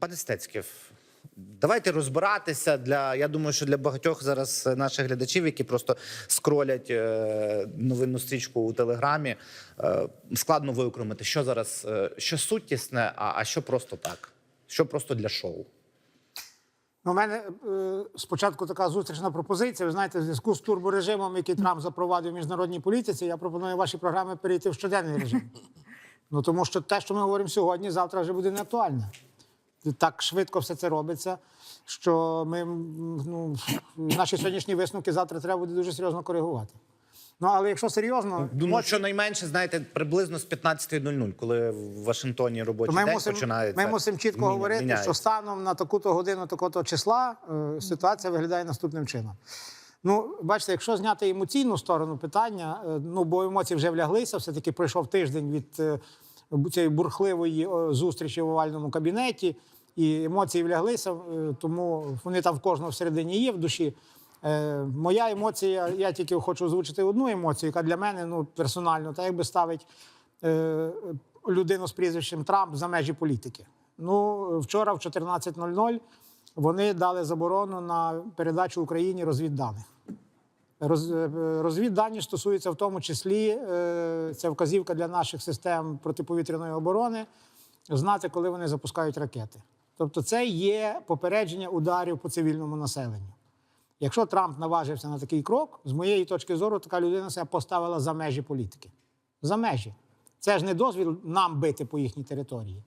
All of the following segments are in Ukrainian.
Пане Стецьків, давайте розбиратися для. Я думаю, що для багатьох зараз наших глядачів, які просто скролять е, новинну стрічку у телеграмі, е, складно виокремити, що зараз, е, що суттісне, а, а що просто так, що просто для шоу. Ну, У мене е, спочатку така зустрічна пропозиція. Ви знаєте, в зв'язку з турборежимом, який Трамп запровадив в міжнародній політиці, я пропоную ваші програми перейти в щоденний режим. Ну тому що те, що ми говоримо сьогодні, завтра вже буде не актуальне. Так швидко все це робиться, що ми ну, наші сьогоднішні висновки завтра треба буде дуже серйозно коригувати. Ну але якщо серйозно, Думаю, от- що найменше, знаєте, приблизно з 15.00, коли в Вашингтоні То робочий ми день мусимо, починається. ми мусимо чітко міня- говорити, міняється. що станом на таку-то годину, такого-то числа е, ситуація виглядає наступним чином. Ну, бачите, якщо зняти емоційну сторону питання, е, ну бо емоції вже вляглися, все-таки пройшов тиждень від е, цієї бурхливої е, зустрічі в овальному кабінеті, і емоції вляглися, е, тому вони там в кожного всередині є в душі. Е, моя емоція, я тільки хочу озвучити одну емоцію, яка для мене ну, персонально, та якби ставить людину з прізвищем Трамп за межі політики. Ну, вчора в 14.00 вони дали заборону на передачу Україні розвідданих. Роз, е, розвіддані стосуються в тому числі, е, це вказівка для наших систем протиповітряної оборони, знати, коли вони запускають ракети. Тобто, це є попередження ударів по цивільному населенню. Якщо Трамп наважився на такий крок, з моєї точки зору, така людина себе поставила за межі політики. За межі. Це ж не дозвіл нам бити по їхній території.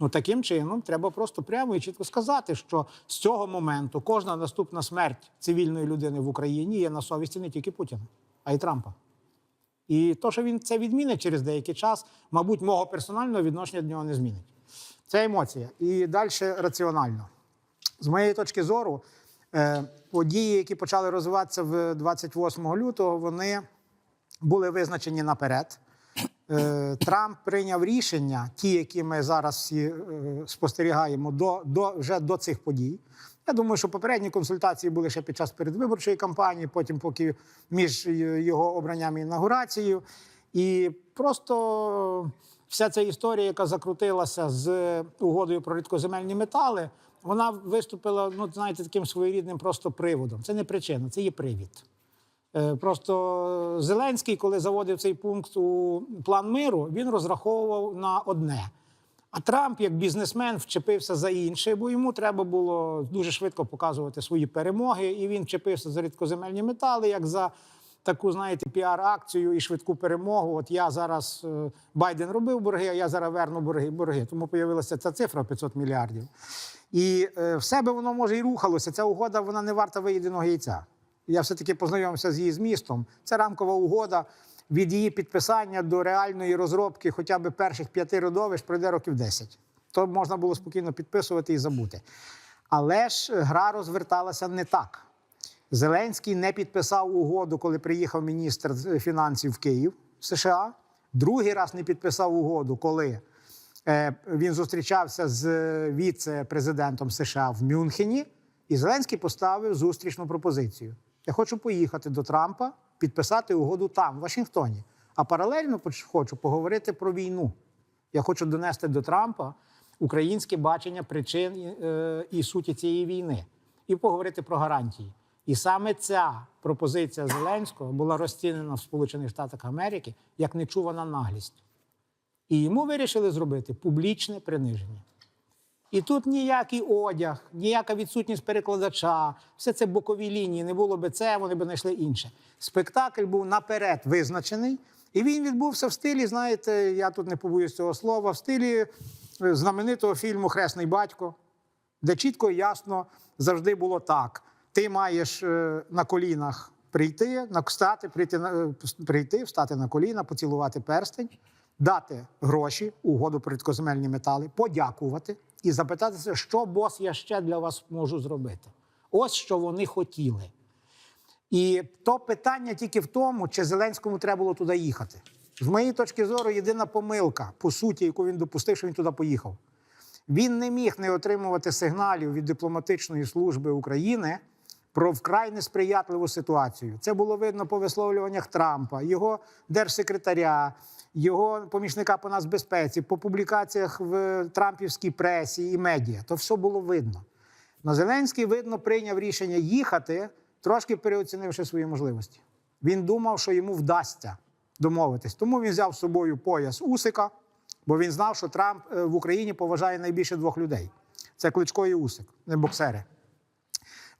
Ну таким чином треба просто прямо і чітко сказати, що з цього моменту кожна наступна смерть цивільної людини в Україні є на совісті не тільки Путіна, а й Трампа. І то, що він це відмінить через деякий час, мабуть, мого персонального відношення до нього не змінить. Це емоція. І далі раціонально. З моєї точки зору, е, події, які почали розвиватися в 28 лютого, вони були визначені наперед. Е, Трамп прийняв рішення, ті, які ми зараз всі е, спостерігаємо, до, до, вже до цих подій. Я думаю, що попередні консультації були ще під час передвиборчої кампанії, потім поки між його обранням і інаугурацією. І просто вся ця історія, яка закрутилася з угодою про рідкоземельні метали, вона виступила, ну знаєте, таким своєрідним просто приводом. Це не причина, це є привід. Е, Просто Зеленський, коли заводив цей пункт у план миру, він розраховував на одне. А Трамп, як бізнесмен, вчепився за інше, бо йому треба було дуже швидко показувати свої перемоги. І він вчепився за рідкоземельні метали, як за таку, знаєте, піар-акцію і швидку перемогу. От я зараз е, Байден робив борги, а я зараз верну борги. борги. Тому появилася ця цифра 500 мільярдів. І е, в себе воно може і рухалося. Ця угода вона не варта виїденого яйця. Я все-таки познайомився з її змістом. Це рамкова угода. Від її підписання до реальної розробки хоча б перших п'яти родовищ пройде років 10. То можна було спокійно підписувати і забути. Але ж гра розверталася не так. Зеленський не підписав угоду, коли приїхав міністр фінансів в Київ США. Другий раз не підписав угоду, коли е, він зустрічався з віце-президентом США в Мюнхені. І Зеленський поставив зустрічну пропозицію. Я хочу поїхати до Трампа, підписати угоду там, в Вашингтоні. А паралельно хочу поговорити про війну. Я хочу донести до Трампа українське бачення причин е, і суті цієї війни, і поговорити про гарантії. І саме ця пропозиція Зеленського була розцінена в Сполучених Штатах Америки як нечувана наглість. І йому вирішили зробити публічне приниження. І тут ніякий одяг, ніяка відсутність перекладача, все це бокові лінії. Не було би це, вони б знайшли інше. Спектакль був наперед визначений, і він відбувся в стилі, знаєте, я тут не побоюсь цього слова, в стилі е, знаменитого фільму Хресний батько, де чітко і ясно завжди було так: ти маєш е, на колінах прийти, встати, прийти, е, прийти, встати на коліна, поцілувати перстень, дати гроші, угоду про рідкоземельні метали, подякувати і запитатися, що бос я ще для вас можу зробити. Ось що вони хотіли. І то питання тільки в тому, чи Зеленському треба було туди їхати. З моєї точки зору, єдина помилка, по суті, яку він допустив, що він туди поїхав. Він не міг не отримувати сигналів від дипломатичної служби України про вкрай несприятливу ситуацію. Це було видно по висловлюваннях Трампа, його держсекретаря, його помічника по нацбезпеці, по публікаціях в Трампівській пресі і медіа, то все було видно. Но Зеленський, видно, прийняв рішення їхати, трошки переоцінивши свої можливості. Він думав, що йому вдасться домовитись. Тому він взяв з собою пояс Усика, бо він знав, що Трамп е, в Україні поважає найбільше двох людей: це Кличко і Усик, не боксери.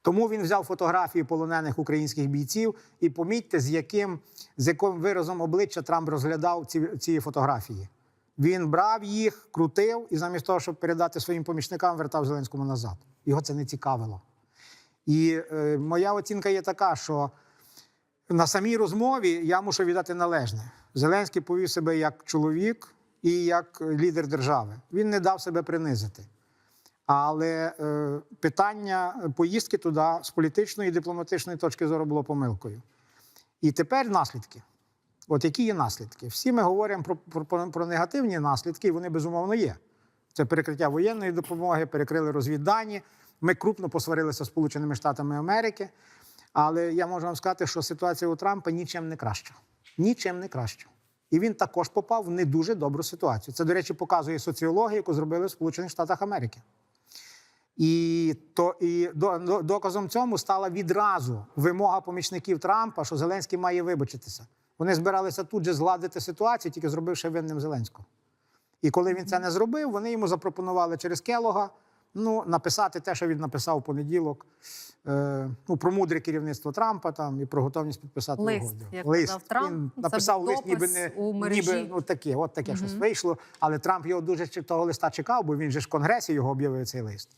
Тому він взяв фотографії полонених українських бійців і помітьте, з яким, з яким виразом обличчя Трамп розглядав ці, ці фотографії. Він брав їх, крутив і замість того, щоб передати своїм помічникам, вертав Зеленському назад. Його це не цікавило. І е, моя оцінка є така, що на самій розмові я мушу віддати належне. Зеленський повів себе як чоловік і як лідер держави. Він не дав себе принизити. Але е, питання поїздки туди з політичної і дипломатичної точки зору було помилкою. І тепер наслідки. От які є наслідки? Всі ми говоримо про, про, про, негативні наслідки, і вони безумовно є. Це перекриття воєнної допомоги, перекрили розвіддані. Ми крупно посварилися з Сполученими Штатами Америки. Але я можу вам сказати, що ситуація у Трампа нічим не краща. Нічим не краща. І він також попав в не дуже добру ситуацію. Це, до речі, показує соціологія, яку зробили в Сполучених Штатах Америки. І, то, і до, до- доказом цьому стала відразу вимога помічників Трампа, що Зеленський має вибачитися. Вони збиралися тут же згладити ситуацію, тільки зробивши винним Зеленського. І коли він це не зробив, вони йому запропонували через Келога ну, написати те, що він написав у понеділок, е, ну, про мудре керівництво Трампа там, і про готовність підписати Лист, угоду. як лист. казав Трамп, Він написав лист, ніби не ніби, ну, таке, от таке щось вийшло. Але Трамп його дуже того листа чекав, бо він же ж в Конгресі його об'явив цей лист.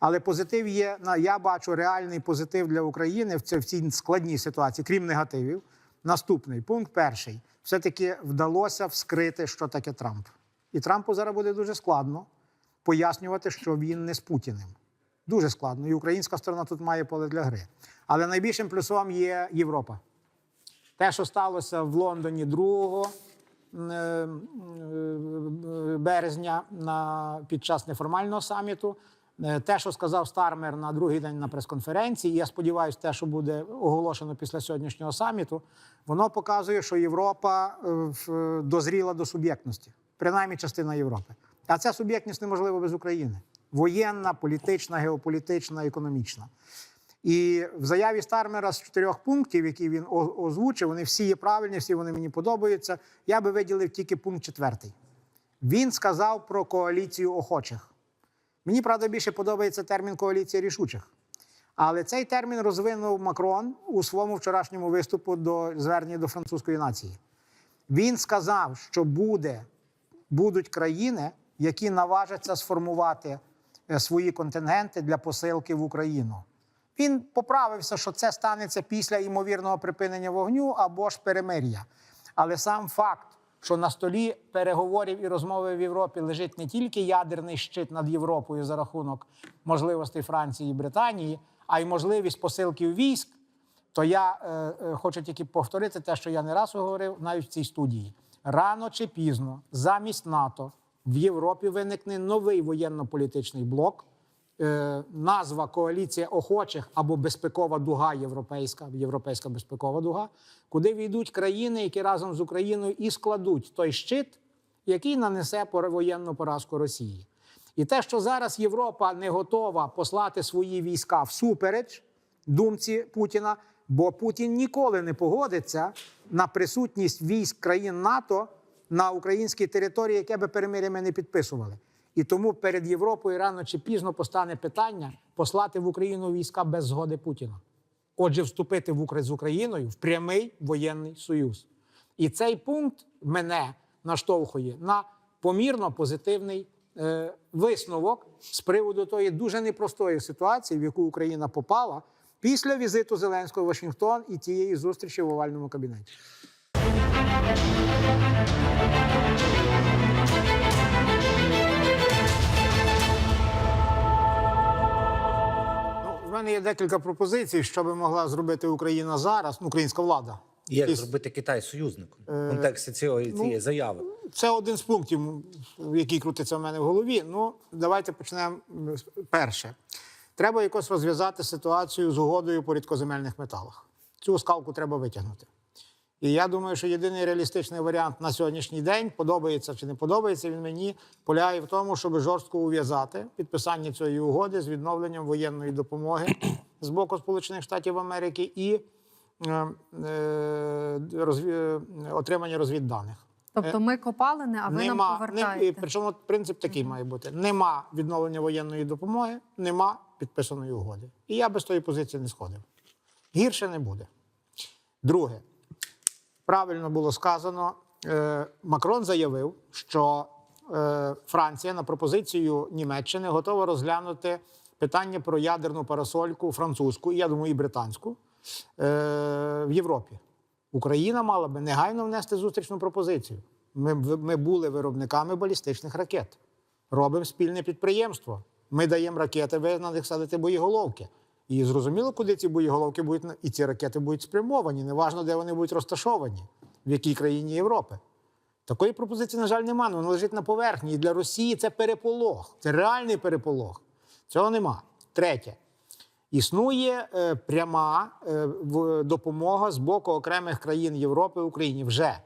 Але позитив є. Я бачу реальний позитив для України в цій, складній ситуації, крім негативів. Наступний пункт перший. Все-таки вдалося вскрити, що таке Трамп. І Трампу зараз буде дуже складно пояснювати, що він не з Путіним. Дуже складно. І українська сторона тут має поле для гри. Але найбільшим плюсом є Європа. Те, що сталося в Лондоні 2 е, е, березня під час неформального саміту, те, що сказав Стармер на другий день на прес-конференції, я сподіваюся, те, що буде оголошено після сьогоднішнього саміту, воно показує, що Європа е, дозріла до суб'єктності, принаймні частина Європи. А ця суб'єктність неможлива без України: воєнна, політична, геополітична, економічна. І в заяві Стармера з чотирьох пунктів, які він озвучив, вони всі є правильні, всі вони мені подобаються. Я би виділив тільки пункт четвертий. Він сказав про коаліцію охочих. Мені, правда, більше подобається термін коаліція рішучих. Але цей термін розвинув Макрон у своєму вчорашньому виступу до звернення до французької нації. Він сказав, що буде, будуть країни, які наважаться сформувати е, свої контингенти для посилки в Україну. Він поправився, що це станеться після ймовірного припинення вогню або ж перемир'я. Але сам факт, що на столі переговорів і розмови в Європі лежить не тільки ядерний щит над Європою за рахунок можливостей Франції і Британії, а й можливість посилки військ, то я е, е, хочу тільки повторити те, що я не раз говорив навіть в цій студії. Рано чи пізно замість НАТО в Європі виникне новий воєнно-політичний блок. Е, назва коаліція охочих або безпекова дуга європейська, європейська безпекова дуга, куди війдуть країни, які разом з Україною і складуть той щит, який нанесе воєнну поразку Росії. І те, що зараз Європа не готова послати свої війська всупереч думці Путіна, бо Путін ніколи не погодиться на присутність військ країн НАТО на українській території, яке би перемир'я ми не підписували. І тому перед Європою рано чи пізно постане питання послати в Україну війська без згоди Путіна. Отже, вступити в Укра- з Україною в прямий воєнний союз. І цей пункт мене наштовхує на помірно позитивний е, висновок з приводу тої дуже непростої ситуації, в яку Україна попала після візиту Зеленського в Вашингтон і тієї зустрічі в овальному кабінеті. Мене є декілька пропозицій, що би могла зробити Україна зараз, ну, українська влада. Як І- зробити Китай союзником Е, в контексті цієї, ну, заяви? Це один з пунктів, який крутиться в мене в голові. Ну, давайте почнемо перше. Треба якось розв'язати ситуацію з угодою по рідкоземельних металах. Цю скалку треба витягнути. І я думаю, що єдиний реалістичний варіант на сьогоднішній день, подобається чи не подобається він мені, полягає в тому, щоб жорстко ув'язати підписання цієї угоди з відновленням воєнної допомоги з боку Сполучених Штатів Америки і е, е, розві... е, отримання розвідданих. Тобто ми копалини, а ви нам Нема, не, причому принцип такий має бути: нема відновлення воєнної допомоги, нема підписаної угоди. І я без тої позиції не сходив. Гірше не буде. Друге, правильно було сказано, е, Макрон заявив, що е, Франція на пропозицію Німеччини готова розглянути питання про ядерну парасольку французьку, і я думаю, і британську е, в Європі. Україна мала би негайно внести зустрічну пропозицію. Ми, ми були виробниками балістичних ракет. Робимо спільне підприємство. Ми даємо ракети, ви на них садите боєголовки. І зрозуміло, куди ці боєголовки будуть і ці ракети будуть спрямовані. Неважно, де вони будуть розташовані, в якій країні Європи. Такої пропозиції, на жаль, немає. Вона лежить на поверхні. І для Росії це переполох. Це реальний переполох. Цього нема. Третє. Існує е, пряма е, допомога з боку окремих країн Європи Україні. Вже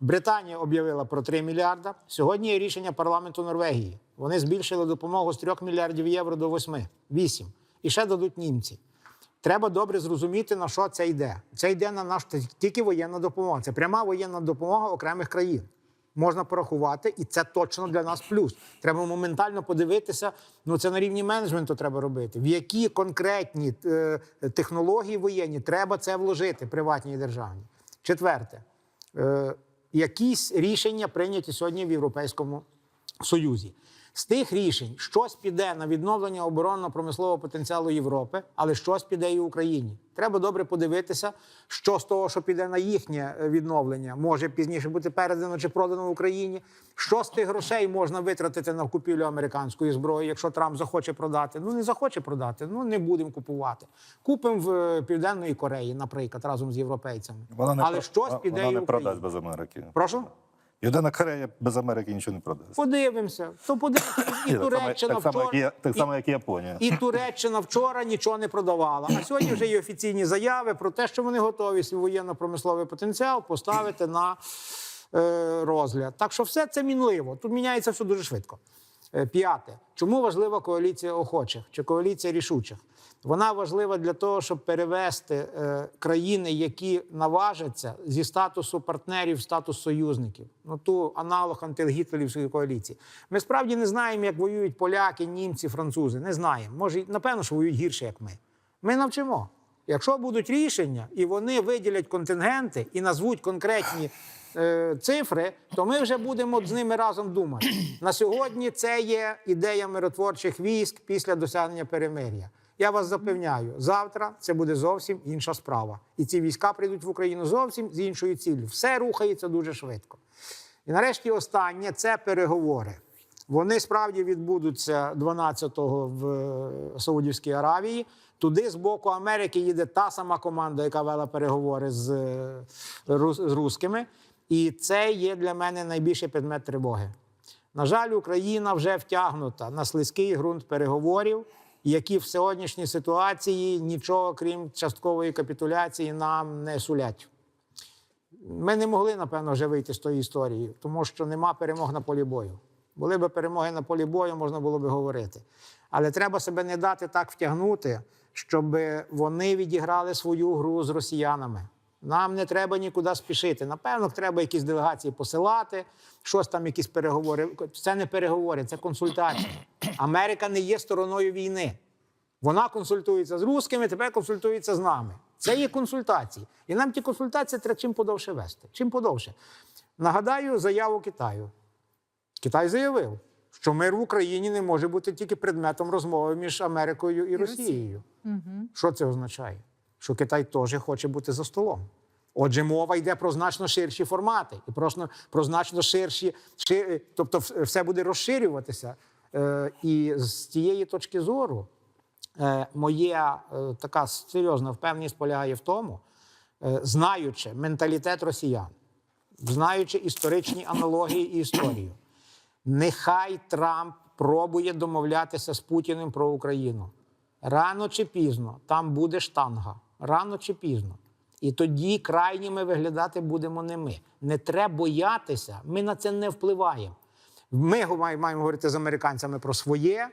Британія об'явила про 3 мільярда. Сьогодні є рішення парламенту Норвегії. Вони збільшили допомогу з 3 мільярдів євро до 8. 8. І ще дадуть німці. Треба добре зрозуміти, на що це йде. Це йде на наш тільки воєнна допомога. Це пряма воєнна допомога окремих країн. Можна порахувати, і це точно для нас плюс. Треба моментально подивитися. Ну це на рівні менеджменту треба робити. В які конкретні е, технології воєнні треба це вложити приватній і державній. Четверте, е, якісь рішення прийняті сьогодні в Європейському Союзі. З тих рішень щось піде на відновлення оборонно-промислового потенціалу Європи, але щось піде і Україні. Треба добре подивитися, що з того, що піде на їхнє е, відновлення, може пізніше бути передано чи продано Україні. Що з тих грошей можна витратити на купівлю американської зброї, якщо Трамп захоче продати? Ну не захоче продати, ну не будемо купувати. Купимо в е, Південної Кореї, наприклад, разом з європейцями. Вона не але про- щось вона піде не і Україні. продасть без Америки. Прошу. Південна Корея без Америки нічого не продасть. Подивимося. То подивимося. І Туреччина так само, вчора. так само, як і Японія. І Туреччина вчора нічого не продавала. А сьогодні вже є офіційні заяви про те, що вони готові свій воєнно-промисловий потенціал поставити на е, розгляд. Так що все це мінливо. Тут міняється все дуже швидко. Е, П'яте. Чому важлива коаліція охочих чи коаліція рішучих? Вона важлива для того, щоб перевести е, країни, які наважаться зі статусу партнерів в статус союзників. Ну ту аналог антигітлерівської коаліції. Ми справді не знаємо, як воюють поляки, німці, французи. Не знаємо. Може, напевно, що воюють гірше, як ми. Ми навчимо. Якщо будуть рішення, і вони виділять контингенти і назвуть конкретні цифри, то ми вже будемо з ними разом думати. На сьогодні це є ідея миротворчих військ після досягнення перемир'я. Я вас запевняю, завтра це буде зовсім інша справа. І ці війська прийдуть в Україну зовсім з іншою ціллю. Все рухається дуже швидко. І нарешті останнє це переговори. Вони справді відбудуться 12-го в е, Саудівській Аравії. Туди з боку Америки їде та сама команда, яка вела переговори з, е, рускими. І це є для мене найбільший предмет тривоги. На жаль, Україна вже втягнута на слизький ґрунт переговорів, які в сьогоднішній ситуації нічого крім часткової капітуляції нам не сулять. Ми не могли, напевно, вже вийти з тої історії, тому що нема перемог на полі бою. Були б перемоги на полі бою, можна було би говорити. Але треба себе не дати так втягнути, щоб вони відіграли свою гру з росіянами. Нам не треба нікуди спішити. Напевно, треба якісь делегації посилати, щось там, якісь переговори. Це не переговори, це консультації. Америка не є стороною війни. Вона консультується з русскими, тепер консультується з нами. Це є консультації. І нам ті консультації треба чим подовше вести. Чим подовше. Нагадаю заяву Китаю. Китай заявив, що мир в Україні не може бути тільки предметом розмови між Америкою і Росією. Що це означає? Що Китай теж хоче бути за столом. Отже, мова йде про значно ширші формати і просто про значно ширші, ши- тобто все буде розширюватися. Е, і з тієї точки зору, е, моя е, така серйозна впевненість полягає в тому, знаючи менталітет росіян, знаючи історичні аналогії і історію, нехай Трамп пробує домовлятися з Путіним про Україну. Рано чи пізно там буде штанга. Рано чи пізно. І тоді крайніми виглядати будемо не ми. Не треба боятися, ми на це не впливаємо. Ми маємо говорити з американцями про своє,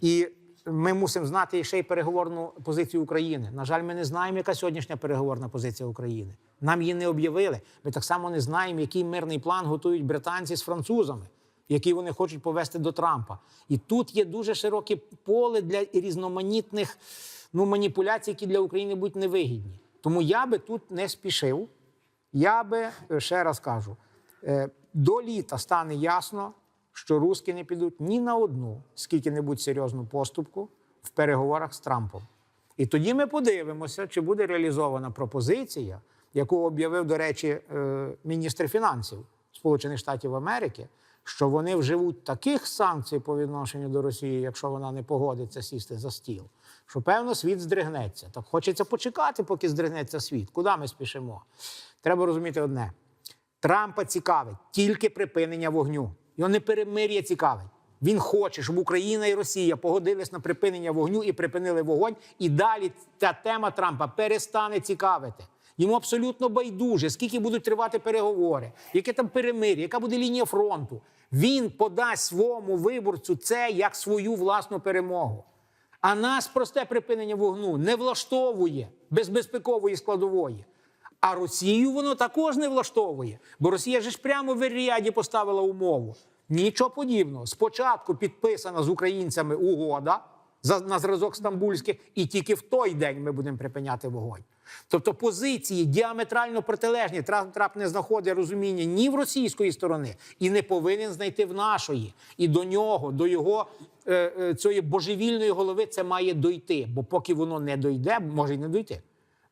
і ми мусимо знати ще й переговорну позицію України. На жаль, ми не знаємо, яка сьогоднішня переговорна позиція України. Нам її не об'явили. Ми так само не знаємо, який мирний план готують британці з французами, який вони хочуть повести до Трампа. І тут є дуже широке поле для різноманітних ну, маніпуляцій, які для України будуть невигідні. Тому я би тут не спішив. Я би е, ще раз кажу: е, до літа стане ясно, що руски не підуть ні на одну скільки-небудь серйозну поступку в переговорах з Трампом. І тоді ми подивимося, чи буде реалізована пропозиція, яку об'явив, до речі, е, міністр фінансів Сполучених Штатів Америки, що вони вживуть таких санкцій по відношенню до Росії, якщо вона не погодиться сісти за стіл, що певно світ здригнеться. Так хочеться почекати, поки здригнеться світ. Куди ми спішимо? Треба розуміти одне: Трампа цікавить тільки припинення вогню. Його не перемир'я цікавить. Він хоче, щоб Україна і Росія погодились на припинення вогню і припинили вогонь. І далі ця тема Трампа перестане цікавити. Йому абсолютно байдуже, скільки будуть тривати переговори, яке там перемир'я, яка буде лінія фронту. Він подасть своєму виборцю це як свою власну перемогу. А нас просте припинення вогню не влаштовує без безпекової складової. А Росію воно також не влаштовує, бо Росія ж прямо в Ріаді поставила умову. Нічого подібного. Спочатку підписана з українцями угода на зразок стамбульських, і тільки в той день ми будемо припиняти вогонь. Тобто позиції діаметрально протилежні. Трамп Трамп не знаходить розуміння ні в російської сторони і не повинен знайти в нашої. І до нього, до його е, е, цієї божевільної голови, це має дойти. Бо поки воно не дойде, може й не дойти.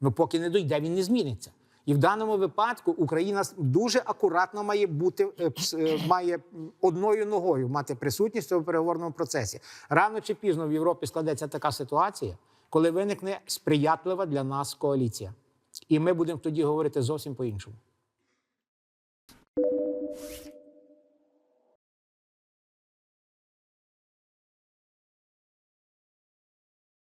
Ну поки не дойде, він не зміниться. І в даному випадку Україна дуже акуратно має бути е, має одною ногою мати присутність в переговорному процесі. Рано чи пізно в Європі складеться така ситуація, коли виникне сприятлива для нас коаліція. І ми будемо тоді говорити зовсім по-іншому.